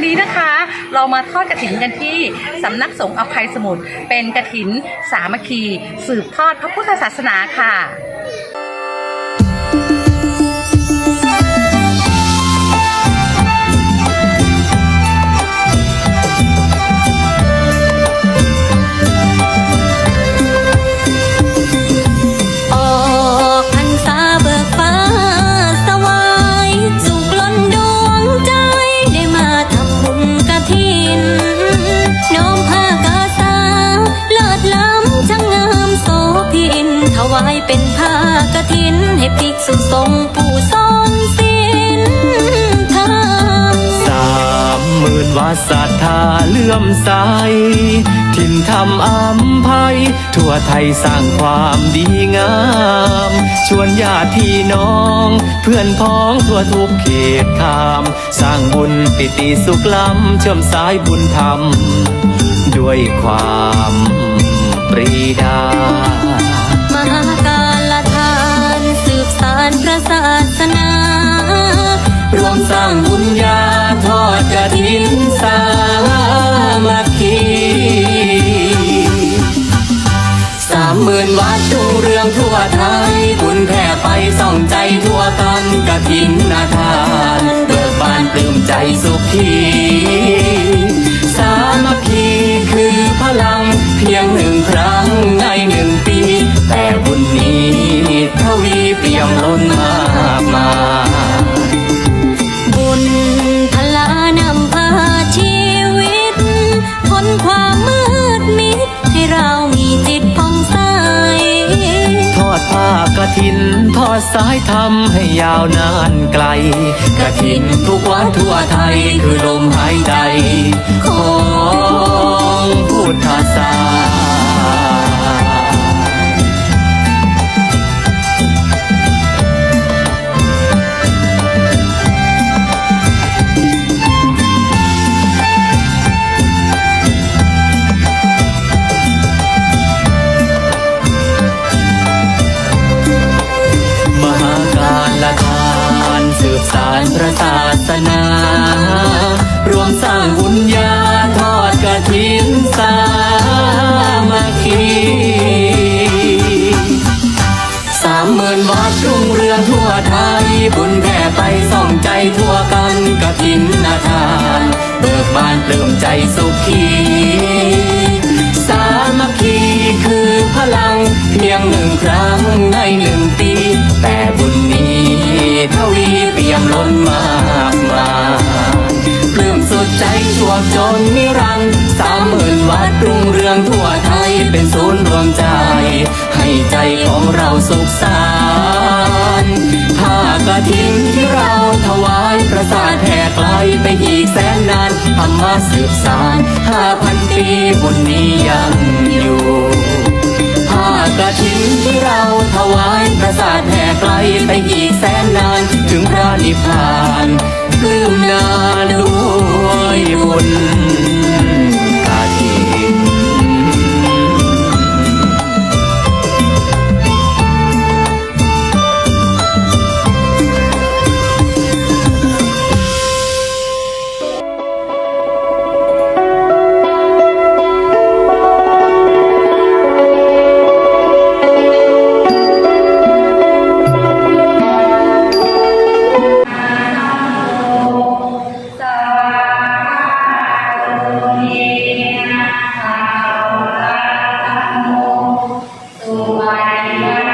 วันนี้นะคะ เรามาทอดกระถินกันที่สำนักสงฆ์อภัยสมุทรเป็นกระถินสามัคคี สืบทอดพระพุทธศาสนาค่ะ เลื่อมใสทิ่นทำอัมภัย ทั่วไทยสร้างความดีงาม ชวนญาติพี่น้อง เพื่อนพ้องทั่วทุกเขตขาม สร้างบุญปิติสุขล้ำเชื่อมสายบุญธรรม ด้วยความปรีดามหาการทาน สืบสารพระศาสนารวมสร้าง วัดทุเรื่องทั่วไทยบุญแผ่ไปส่องใจทั่วกันกระถินนาทานเบิกบานปลื้มใจสุขีสามัคคีคือพลังเพียงหนึ่งครั้งในหนึ่งปี แต่บุญนี้ทวีเปี่ยมล้นมากมาย ระถินทอดสายทำให้ยาวนานไกล กระถินทุกวันทั่วไทยคือลมหายใจขอ พระศาสนา รวมสร้างบุญญาทอดกระถินสามัคคีสามหมื่นวัดรุ่งเรืองทั่วไทย บุญแผ่ไปส่องใจทั่วกันกระถินนาทาน เบิกบานปลื้มใจสุขีสามัคคีคือพลังเพียงหนึ่งครั้ง รุ่งเรืองทั่วไทยเป็นศูนย์รวมใจ ให้ใจของเราสุขสานผ้ากระถิ่นที่เราถวายประสาทแผ่ไกลไปอีกแสนนานธรรมะสืบสานห้าพันปีบุญนี้ยังอยู่ผ้ากระถิ่นที่เราถวายประสาทแห่ไกลไปอีกแสนนานถึงพระนิพพานลืมนาด้วยบุญ Bye.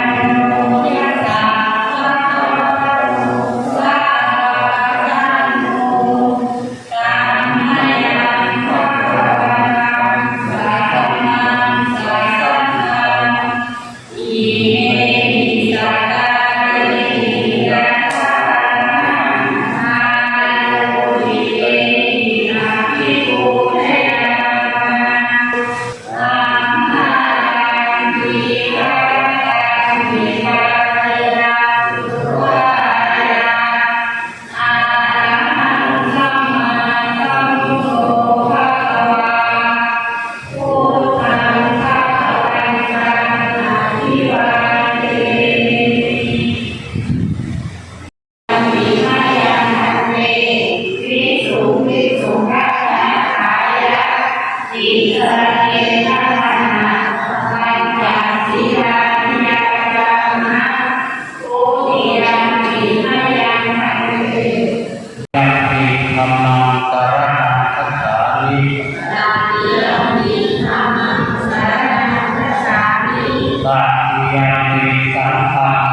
ยังมีสังฆังสา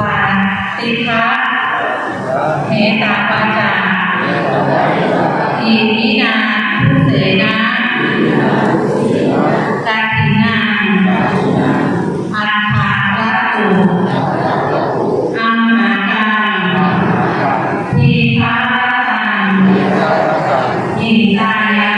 ปาติคะเหตาปาจาทีนินาผู้เสนาตาตินาอัฏฐาละตุอัมมากางทีพาตางอินตายา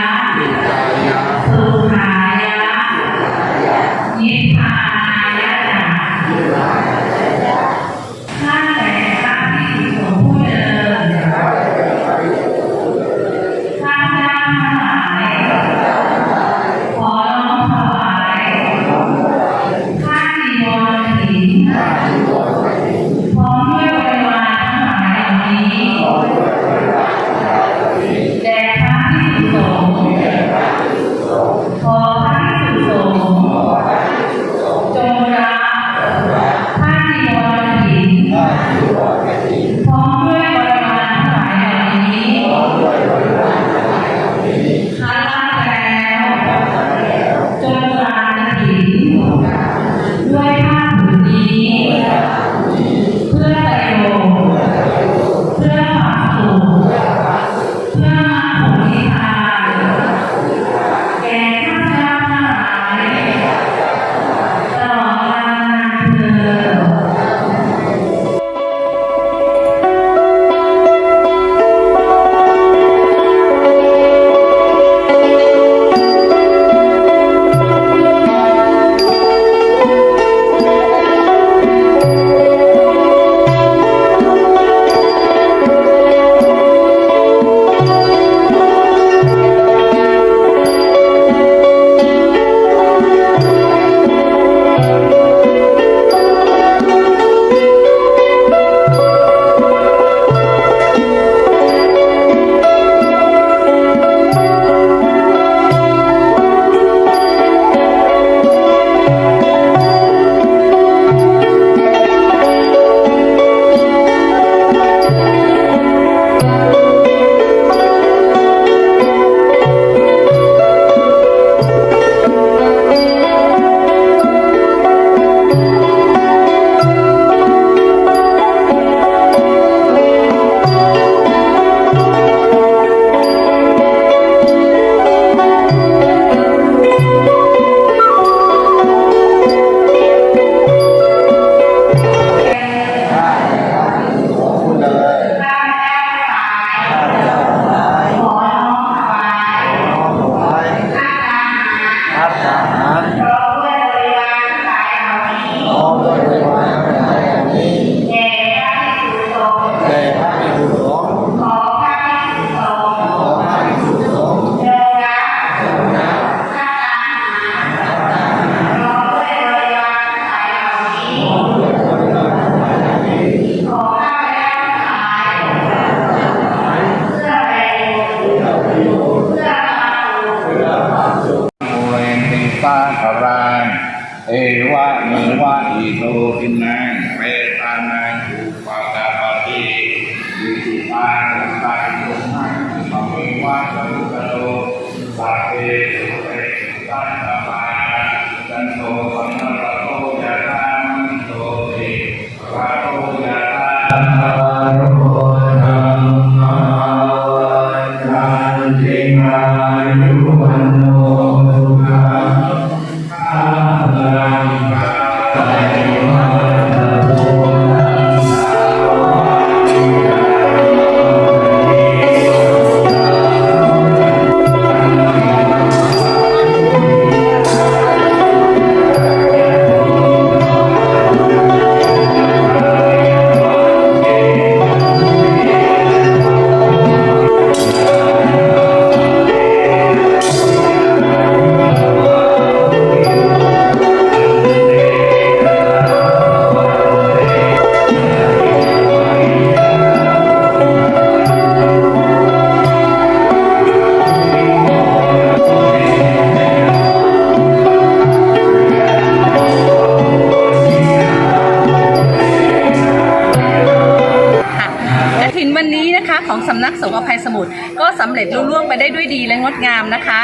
ด้วยดีและงดงามนะคะ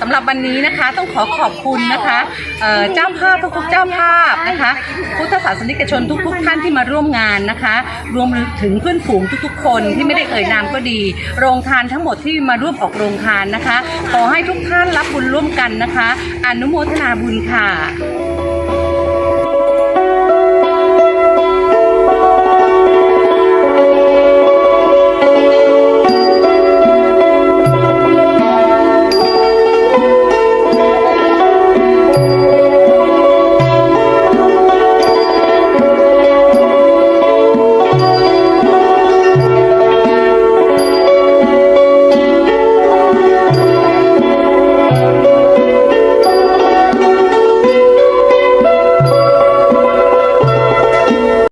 สำหรับวันนี้นะคะต้องขอขอบคุณนะคะเอ่อเจ้าภาพทุกๆเจ้าภาพนะคะ พุทธศาสนิกชนทุก ๆ ท่านที่มาร่วมงานนะคะ รวมถึงเพื่อนฝูงทุกๆ คนที่ไม่ได้เอ่ยนามก็ดี โรงทานทั้งหมดที่มาร่วมออกโรงทานนะคะ ขอให้ทุกท่านรับบุญร่วมกันนะคะ อนุโมทนาบุญค่ะ